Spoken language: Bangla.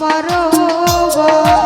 মরবা